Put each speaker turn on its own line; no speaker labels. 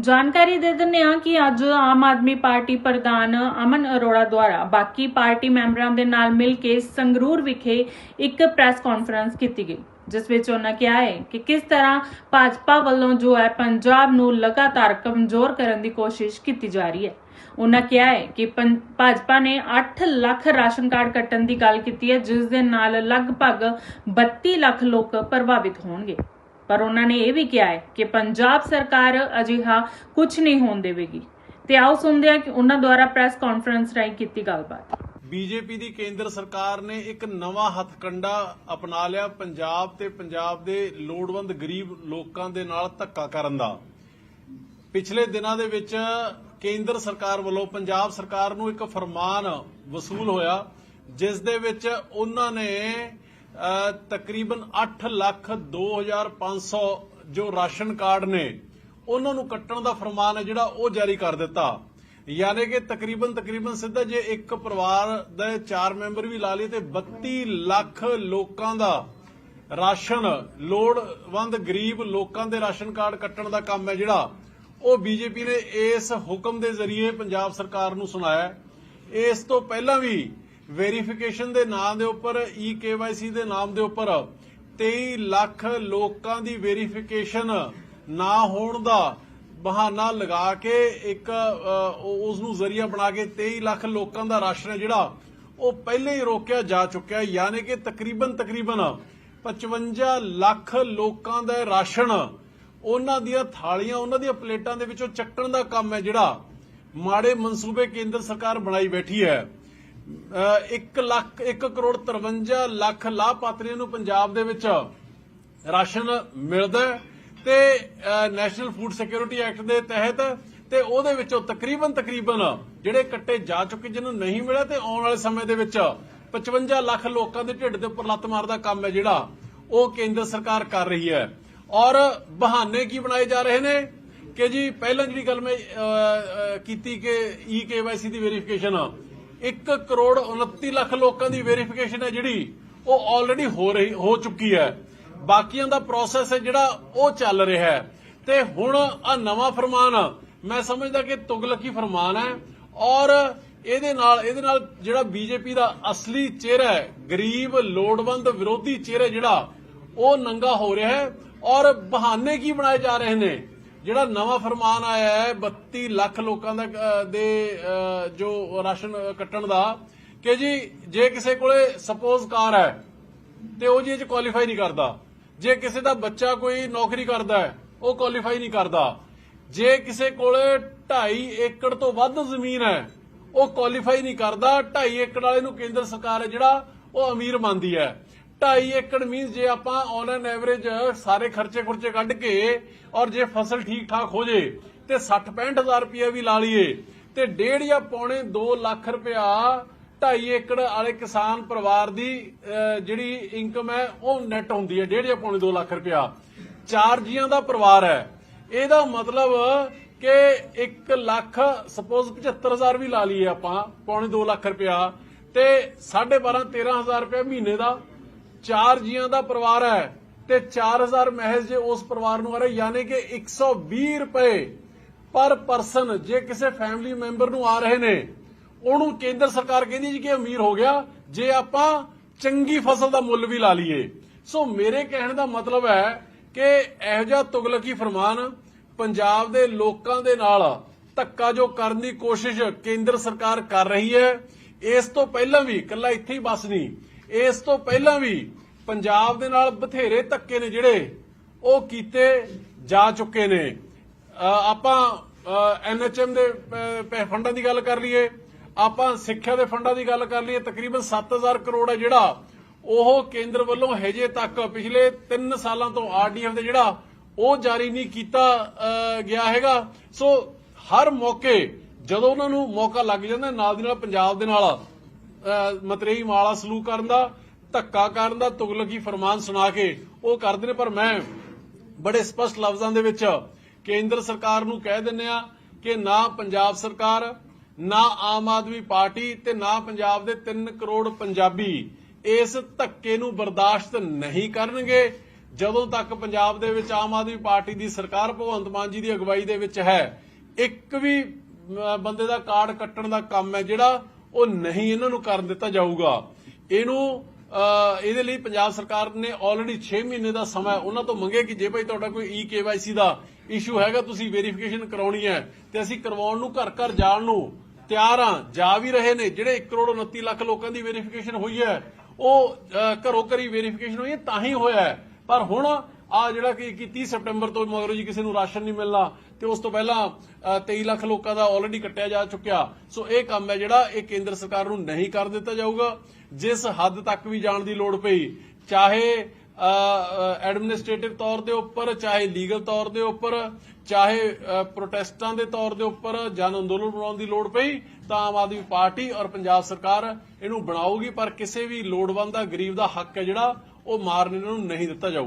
ਜਾਣਕਾਰੀ ਦੇ ਦਿੰਦੇ ਹਾਂ ਕਿ ਅੱਜ ਆਮ ਆਦਮੀ ਪਾਰਟੀ ਪ੍ਰਧਾਨ ਅਮਨ ਅਰੋੜਾ ਦੁਆਰਾ ਬਾਕੀ ਪਾਰਟੀ ਮੈਂਬਰਾਂ ਦੇ ਨਾਲ ਮਿਲ ਕੇ ਸੰਗਰੂਰ ਵਿਖੇ ਇੱਕ ਪ੍ਰੈਸ ਕਾਨਫਰੰਸ ਕੀਤੀ ਗਈ, ਜਿਸ ਵਿੱਚ ਉਹਨਾਂ ਕਿਹਾ ਹੈ ਕਿ ਕਿਸ ਤਰ੍ਹਾਂ ਭਾਜਪਾ ਵੱਲੋਂ ਜੋ ਹੈ ਪੰਜਾਬ ਨੂੰ ਲਗਾਤਾਰ ਕਮਜ਼ੋਰ ਕਰਨ ਦੀ ਕੋਸ਼ਿਸ਼ ਕੀਤੀ ਜਾ ਰਹੀ ਹੈ। ਉਹਨਾਂ ਕਿਹਾ ਹੈ ਕਿ ਪੰ- ਭਾਜਪਾ ਨੇ 8 ਲੱਖ ਰਾਸ਼ਨ ਕਾਰਡ ਕੱਟਣ ਦੀ ਗੱਲ ਕੀਤੀ ਹੈ, ਜਿਸ ਦੇ ਨਾਲ ਲਗਭਗ 32 ਲੱਖ ਲੋਕ ਪ੍ਰਭਾਵਿਤ ਹੋਣਗੇ। ਪਰ ਉਹਨਾਂ ਨੇ ਇਹ ਵੀ ਕਿਹਾ ਹੈ ਕਿ ਪੰਜਾਬ ਸਰਕਾਰ ਅਜਿਹਾ ਕੁਝ ਨਹੀਂ ਹੋਣ ਦੇਵੇਗੀ। ਤੇ ਆਓ ਸੁਣਦੇ ਹਾਂ ਕਿ ਉਹਨਾਂ ਦੁਆਰਾ ਪ੍ਰੈਸ ਕਾਨਫਰੰਸ ਰਾਹੀਂ ਕੀਤੀ ਗੱਲਬਾਤ।
ਬੀਜੇਪੀ ਦੀ ਕੇਂਦਰ ਸਰਕਾਰ ਨੇ ਇੱਕ ਨਵਾਂ ਹੱਥਕੰਡਾ ਅਪਣਾ ਲਿਆ ਪੰਜਾਬ ਤੇ ਪੰਜਾਬ ਦੇ ਲੋੜਵੰਦ ਗਰੀਬ ਲੋਕਾਂ ਦੇ ਨਾਲ ਧੱਕਾ ਕਰਨ ਦਾ। ਪਿਛਲੇ ਦਿਨਾਂ ਦੇ ਵਿੱਚ ਕੇਂਦਰ ਸਰਕਾਰ ਵੱਲੋਂ ਪੰਜਾਬ ਸਰਕਾਰ ਨੂੰ ਇੱਕ ਫਰਮਾਨ ਵਸੂਲ ਹੋਇਆ, ਜਿਸ ਦੇ ਵਿੱਚ ਉਹਨਾਂ ਨੇ ਤਕਰੀਬਨ 8 ਲੱਖ 2500 ਜੋ ਰਾਸ਼ਨ ਕਾਰਡ ਨੇ, ਉਹਨਾਂ ਨੂੰ ਕੱਟਣ ਦਾ ਫਰਮਾਨ ਹੈ ਜਿਹੜਾ ਉਹ ਜਾਰੀ ਕਰ ਦਿੱਤਾ। ਯਾਨੀ ਕਿ ਤਕਰੀਬਨ ਤਕਰੀਬਨ ਸਿੱਧਾ ਜੇ ਇੱਕ ਪਰਿਵਾਰ ਦੇ ਚਾਰ ਮੈਂਬਰ ਵੀ ਲਾ ਲਈਏ ਤੇ 32 ਲੱਖ ਲੋਕਾਂ ਦਾ ਰਾਸ਼ਨ, ਲੋੜਵੰਦ ਗਰੀਬ ਲੋਕਾਂ ਦੇ ਰਾਸ਼ਨ ਕਾਰਡ ਕੱਟਣ ਦਾ ਕੰਮ ਹੈ ਜਿਹੜਾ, ਉਹ ਬੀਜੇਪੀ ਨੇ ਇਸ ਹੁਕਮ ਦੇ ਜ਼ਰੀਏ ਪੰਜਾਬ ਸਰਕਾਰ ਨੂੰ ਸੁਣਾਇਆ। ਇਸ ਤੋਂ ਪਹਿਲਾਂ ਵੀ ਵੈਰੀਫਿਕੇਸ਼ਨ ਦੇ ਨਾਮ ਦੇ ਉੱਪਰ, ਈ ਕੇਵਾਈਸੀ ਦੇ ਨਾਮ ਦੇ ਉੱਪਰ 23 ਲੱਖ ਲੋਕਾਂ ਦੀ ਵੈਰੀਫਿਕੇਸ਼ਨ ਨਾ ਹੋਣ ਦਾ ਬਹਾਨਾ ਲਗਾ ਕੇ ਇੱਕ ਉਸ ਨੂੰ ਜ਼ਰੀਆ ਬਣਾ ਕੇ 23 ਲੱਖ ਲੋਕਾਂ ਦਾ ਰਾਸ਼ਨ ਹੈ ਜਿਹੜਾ, ਉਹ ਪਹਿਲੇ ਹੀ ਰੋਕਿਆ ਜਾ ਚੁੱਕਿਆ ਯਾਨੀ ਕਿ ਤਕਰੀਬਨ ਤਕਰੀਬਨ 55 ਲੱਖ ਲੋਕਾਂ ਦਾ ਰਾਸ਼ਨ, ਉਹਨਾਂ ਦੀਆਂ ਥਾਲੀਆਂ, ਉਹਨਾਂ ਦੀਆਂ ਪਲੇਟਾਂ ਦੇ ਵਿੱਚੋਂ ਚੱਕਣ ਦਾ ਕੰਮ ਹੈ ਜਿਹੜਾ ਮਾੜੇ ਮਨਸੂਬੇ ਕੇਂਦਰ ਸਰਕਾਰ ਬਣਾਈ ਬੈਠੀ ਹੈ। 1 ਲੱਖ 1 ਕਰੋੜ 53 ਲੱਖ ਲਾਭਪਾਤਰੀਆਂ ਨੂੰ ਪੰਜਾਬ ਦੇ ਵਿੱਚ ਰਾਸ਼ਨ ਮਿਲਦਾ ਤੇ ਨੈਸ਼ਨਲ ਫੂਡ ਸਿਕਿਉਰਿਟੀ ਐਕਟ ਦੇ ਤਹਿਤ ਤੇ ਉਹਦੇ ਵਿੱਚੋਂ ਤਕਰੀਬਨ ਤਕਰੀਬਨ ਜਿਹੜੇ ਕੱਟੇ ਜਾ ਚੁੱਕੇ ਜਿਹਨੂੰ ਨਹੀਂ ਮਿਲਿਆ ਤੇ ਆਉਣ ਵਾਲੇ ਸਮੇਂ ਦੇ ਵਿੱਚ 55 ਲੱਖ ਲੋਕਾਂ ਦੇ ਢਿੱਡ ਦੇ ਉੱਪਰ ਲੱਤ ਮਾਰਦਾ ਕੰਮ ਹੈ ਜਿਹੜਾ ਉਹ ਕੇਂਦਰ ਸਰਕਾਰ ਕਰ ਰਹੀ ਹੈ। ਔਰ ਬਹਾਨੇ ਕੀ ਬਣਾਏ ਜਾ ਰਹੇ ਨੇ? ਕਿ ਜੀ, ਪਹਿਲਾਂ ਜਿਹੜੀ ਗੱਲ ਮੈਂ ਕੀਤੀ ਕਿ ਈ ਕੇਵਾਈਸੀ ਦੀ ਵੈਰੀਫਿਕੇਸ਼ਨ 1 ਕਰੋੜ 29 ਲੱਖ ਲੋਕਾਂ ਦੀ ਵੈਰੀਫਿਕੇਸ਼ਨ ਹੈ ਜਿਹੜੀ ਉਹ ਆਲਰੇਡੀ ਹੋ ਰਹੀ, ਹੋ ਚੁੱਕੀ ਹੈ। ਬਾਕੀਆਂ ਦਾ ਪ੍ਰੋਸੈਸ ਹੈ ਜਿਹੜਾ ਉਹ ਚੱਲ ਰਿਹਾ ਹੈ। ਤੇ ਹੁਣ ਆ ਨਵਾਂ ਫਰਮਾਨ, ਮੈਂ ਸਮਝਦਾ ਕਿ ਤੁਗਲਕੀ ਫਰਮਾਨ ਹੈ ਔਰ ਇਹਦੇ ਨਾਲ ਇਹਦੇ ਨਾਲ ਜਿਹੜਾ ਬੀਜੇਪੀ ਦਾ ਅਸਲੀ ਚਿਹਰਾ ਹੈ, ਗਰੀਬ, ਲੋੜਵੰਦ, ਵਿਰੋਧੀ ਚਿਹਰਾ ਜਿਹੜਾ, ਉਹ ਨੰਗਾ ਹੋ ਰਿਹਾ ਹੈ ਔਰ ਬਹਾਨੇ ਕੀ ਬਣਾਏ ਜਾ ਰਹੇ ਨੇ? ਜਿਹੜਾ ਨਵਾਂ ਫਰਮਾਨ ਆਇਆ ਹੈ 32 ਲੱਖ ਲੋਕਾਂ ਦਾ ਦੇ ਜੋ ਰਾਸ਼ਨ ਕੱਟਣ ਦਾ, ਕਿ ਜੀ, ਜੇ ਕਿਸੇ ਕੋਲੇ ਸਪੋਜ਼ ਕਾਰ ਹੈ, ਤੇ ਉਹ ਜੀ ਇਹ ਚ ਕੁਆਲੀਫਾਈ ਨਹੀਂ ਕਰਦਾ। ਜੇ ਕਿਸੇ ਦਾ ਬੱਚਾ ਕੋਈ ਨੌਕਰੀ ਕਰਦਾ ਹੈ, ਉਹ ਕੁਆਲੀਫਾਈ ਨਹੀਂ ਕਰਦਾ। ਜੇ ਕਿਸੇ ਕੋਲੇ 2.5 ਏਕੜ ਤੋਂ ਵੱਧ ਜ਼ਮੀਨ ਹੈ, ਉਹ ਕੁਆਲੀਫਾਈ ਨਹੀਂ ਕਰਦਾ। 2.5 ਏਕੜ ਵਾਲੇ ਨੂੰ ਕੇਂਦਰ ਸਰਕਾਰ ਹੈ ਜਿਹੜਾ, ਉਹ ਅਮੀਰ ਮੰਨਦੀ ਹੈ। 2.5 ਏਕੜ ਮੀਨਸ ਜੇ ਆਪਾਂ ਔਨ ਐਨ ਐਵਰੇਜ ਸਾਰੇ ਖਰਚੇ ਖੁਰਚੇ ਕੱਢ ਕੇ ਔਰ ਜੇ ਫਸਲ ਠੀਕ ਠਾਕ ਹੋ ਜੇ ਤੇ 60 65000 ਰੁਪਏ ਵੀ ਲਾ ਲਈਏ, ਤੇ ਡੇਢ ਜਾਂ ਪੌਣੇ 2 ਲੱਖ ਰੁਪਇਆ 2.5 ਏਕੜ ਵਾਲੇ ਕਿਸਾਨ ਪਰਿਵਾਰ ਦੀ ਜਿਹੜੀ ਇਨਕਮ ਹੈ, ਉਹ ਨੈਟ ਹੁੰਦੀ ਹੈ, ਡੇਢ ਜਾਂ ਪੌਣੇ 2 ਲੱਖ ਰੁਪਇਆ। ਚਾਰ ਜੀਆਂ ਦਾ ਪਰਿਵਾਰ ਹੈ। ਇਹਦਾ ਮਤਲਬ ਕਿ 1 ਲੱਖ ਸਪੋਜ਼ 75000 ਵੀ ਲਾ ਲਈਏ ਆਪਾਂ, ਪੌਣੇ 2 ਲੱਖ ਰੁਪਇਆ, ਤੇ 12.5 13000 ਰੁਪਇਆ ਮਹੀਨੇ ਦਾ। ਚਾਰ ਜੀਆਂ ਦਾ ਪਰਿਵਾਰ ਹੈ ਤੇ 4000 ਮਹਿਜ਼ ਜੇ ਉਸ ਪਰਿਵਾਰ ਨੂੰ ਆ ਰਿਹਾ, ਯਾਨੀ ਕਿ 120 ਰੁਪਏ ਪਰ ਪਰਸਨ ਜੇ ਕਿਸੇ ਫੈਮਿਲੀ ਮੈਂਬਰ ਨੂੰ ਆ ਰਹੇ ਨੇ, ਉਹਨੂੰ ਕੇਂਦਰ ਸਰਕਾਰ ਕਹਿੰਦੀ ਜੀ ਕਿ ਅਮੀਰ ਹੋ ਗਿਆ, ਜੇ ਆਪਾਂ ਚੰਗੀ ਫਸਲ ਦਾ ਮੁੱਲ ਵੀ ਲਾ ਲਈਏ। ਸੋ ਮੇਰੇ ਕਹਿਣ ਦਾ ਮਤਲਬ ਹੈ ਕਿ ਇਹੋ ਜਿਹਾ ਤੁਗਲਕੀ ਫਰਮਾਨ ਪੰਜਾਬ ਦੇ ਲੋਕਾਂ ਦੇ ਨਾਲ ਧੱਕਾ ਜੋ ਕਰਨ ਦੀ ਕੋਸ਼ਿਸ਼ ਕੇਂਦਰ ਸਰਕਾਰ ਕਰ ਰਹੀ ਹੈ, ਇਸ ਤੋਂ ਪਹਿਲਾਂ ਵੀ, ਇਕੱਲਾ ਇੱਥੇ ਹੀ ਬਸ ਨਹੀਂ ਇਸ ਤੋਂ ਪਹਿਲਾਂ ਵੀ ਪੰਜਾਬ ਦੇ ਨਾਲ ਬਥੇਰੇ ਧੱਕੇ ਨੇ ਜਿਹੜੇ ਉਹ ਕੀਤੇ ਜਾ ਚੁੱਕੇ ਨੇ। ਆਪਾਂ ਐਨਐਚਐਮ ਦੇ ਪ- ਪ- ਫੰਡਾਂ ਦੀ ਗੱਲ ਕਰ ਲਈਏ। ਆਪਾਂ ਸਿੱਖਿਆ ਦੇ ਫੰਡਾਂ ਦੀ ਗੱਲ ਕਰ ਲਈਏ, ਤਕਰੀਬਨ 7000 ਕਰੋੜ ਹੈ ਜਿਹੜਾ ਉਹ ਕੇਂਦਰ ਵੱਲੋਂ ਹਜੇ ਤੱਕ ਪਿਛਲੇ 3 ਸਾਲਾਂ ਤੋਂ ਆਰਡੀਐਫ ਦੇ ਜਿਹੜਾ ਉਹ ਜਾਰੀ ਨਹੀਂ ਕੀਤਾ ਗਿਆ ਹੈਗਾ। ਸੋ ਹਰ ਮੌਕੇ ਜਦੋਂ ਉਹਨਾਂ ਨੂੰ ਮੌਕਾ ਲੱਗ ਜਾਂਦਾ, ਨਾਲ ਦੀ ਨਾਲ ਪੰਜਾਬ ਦੇ ਨਾਲ ਮਤਰੇਈ ਮਾਲਾ ਸਲੂਕ ਕਰਨ ਦਾ, ਧੱਕਾ ਕਰਨ ਦਾ, ਤੁਗਲਕੀ ਫਰਮਾਨ ਸੁਣਾ ਕੇ ਉਹ ਕਰਦੇ ਨੇ, ਪਰ ਮੈਂ ਬੜੇ ਸਪਸ਼ਟ ਲਫ਼ਜ਼ਾਂ ਦੇ ਵਿੱਚ ਕੇਂਦਰ ਸਰਕਾਰ ਨੂੰ ਕਹਿ ਦਿੰਨੇ ਆ ਕਿ ਨਾ ਪੰਜਾਬ ਸਰਕਾਰ, ਨਾ ਆਮ ਆਦਮੀ ਪਾਰਟੀ ਤੇ ਨਾ ਪੰਜਾਬ ਦੇ 3 ਕਰੋੜ ਪੰਜਾਬੀ ਇਸ ਧੱਕੇ ਨੂੰ ਬਰਦਾਸ਼ਤ ਨਹੀਂ ਕਰਨਗੇ, ਜਦੋਂ ਤੱਕ ਪੰਜਾਬ ਦੇ ਵਿੱਚ ਆਮ ਆਦਮੀ ਪਾਰਟੀ ਦੀ ਸਰਕਾਰ ਭਗਵੰਤ ਮਾਨ ਜੀ ਦੀ ਅਗਵਾਈ ਦੇ ਵਿੱਚ ਹੈ। ਇੱਕ ਵੀ ਬੰਦੇ ਦਾ ਕਾਰਡ ਕੱਟਣ ਦਾ ਕੰਮ ਹੈ ਜਿਹੜਾ ਉਹ ਨਹੀਂ ਇਹਨਾਂ ਨੂੰ ਕਰਨ ਦਿੱਤਾ ਜਾਊਗਾ। ਇਹਨੂੰ ਇਹਦੇ ਲਈ ਪੰਜਾਬ ਸਰਕਾਰ ਨੇ ਆਲਰੇਡੀ 6 ਮਹੀਨੇ ਦਾ ਸਮਾਂ ਉਹਨਾਂ ਤੋਂ ਮੰਗਿਆ ਕਿ ਜੇ ਭਾਈ ਤੁਹਾਡਾ ਕੋਈ ਈ ਕੇਵਾਈਸੀ ਦਾ ਇਸ਼ੂ ਹੈਗਾ ਤੁਸੀਂ ਵੈਰੀਫਿਕੇਸ਼ਨ ਕਰਾਉਣੀ ਹੈ ਤੇ ਅਸੀਂ ਕਰਵਾਉਣ ਨੂੰ ਘਰ ਘਰ ਜਾਣ ਨੂੰ ਤਿਆਰ ਆ ਜਾ ਵੀ ਰਹੇ ਨੇ ਜਿਹੜੇ 1 ਕਰੋੜ 29 ਲੱਖ ਲੋਕਾਂ ਦੀ ਵੈਰੀਫਿਕੇਸ਼ਨ ਹੋਈ ਹੈ ਉਹ ਅਹ, ਘਰੋਂ ਘਰੀ ਵੈਰੀਫਿਕੇਸ਼ਨ ਹੋਈ ਤਾਂ ਹੀ ਹੋਇਆ ਪਰ ਹੁਣ ਆ ਜਿਹੜਾ ਕਿ ਕਿ 30 ਸਪਟੈਂਬਰ ਤੋਂ ਮਗਰੋਂ ਜੀ ਕਿਸੇ ਨੂੰ ਰਾਸ਼ਨ ਨਹੀਂ ਮਿਲਣਾ ਤੇ ਉਸ ਤੋਂ ਪਹਿਲਾਂ ਅ, 23 ਲੱਖ ਲੋਕਾਂ ਦਾ ਆਲਰੇਡੀ ਕੱਟਿਆ ਜਾ ਚੁੱਕਿਆ। ਸੋ ਇਹ ਕੰਮ ਹੈ ਜਿਹੜਾ ਇਹ ਕੇਂਦਰ ਸਰਕਾਰ ਨੂੰ ਨਹੀਂ ਕਰ ਦਿੱਤਾ ਜਾਊਗਾ। ਜਿਸ ਹੱਦ ਤੱਕ ਵੀ ਜਾਣ ਦੀ ਲੋੜ ਪਈ ਚਾਹੇ ਐਡਮਿਨਿਸਟ੍ਰੇਟਿਵ ਤੌਰ ਦੇ ਉੱਪਰ ਚਾਹੇ ਲੀਗਲ ਤੌਰ ਦੇ ਉੱਪਰ ਚਾਹੇ ਪ੍ਰੋਟੈਸਟਾਂ ਦੇ ਤੌਰ ਦੇ ਉੱਪਰ ਜਨ ਅੰਦੋਲਨ ਬਣਾਉਣ ਦੀ ਲੋੜ ਪਈ ਤਾਂ ਆਮ ਆਦਮੀ ਪਾਰਟੀ ਔਰ ਪੰਜਾਬ ਸਰਕਾਰ ਇਹਨੂੰ ਬਣਾਉਗੀ ਪਰ ਕਿਸੇ ਵੀ ਲੋੜਵੰਦ ਦਾ ਗਰੀਬ ਦਾ ਹੱਕ ਹੈ ਜਿਹੜਾ ਉਹ ਮਾਰਨ ਇਹਨਾਂ ਨੂੰ ਨਹੀਂ ਦਿੱਤਾ ਜਾਊਗਾ।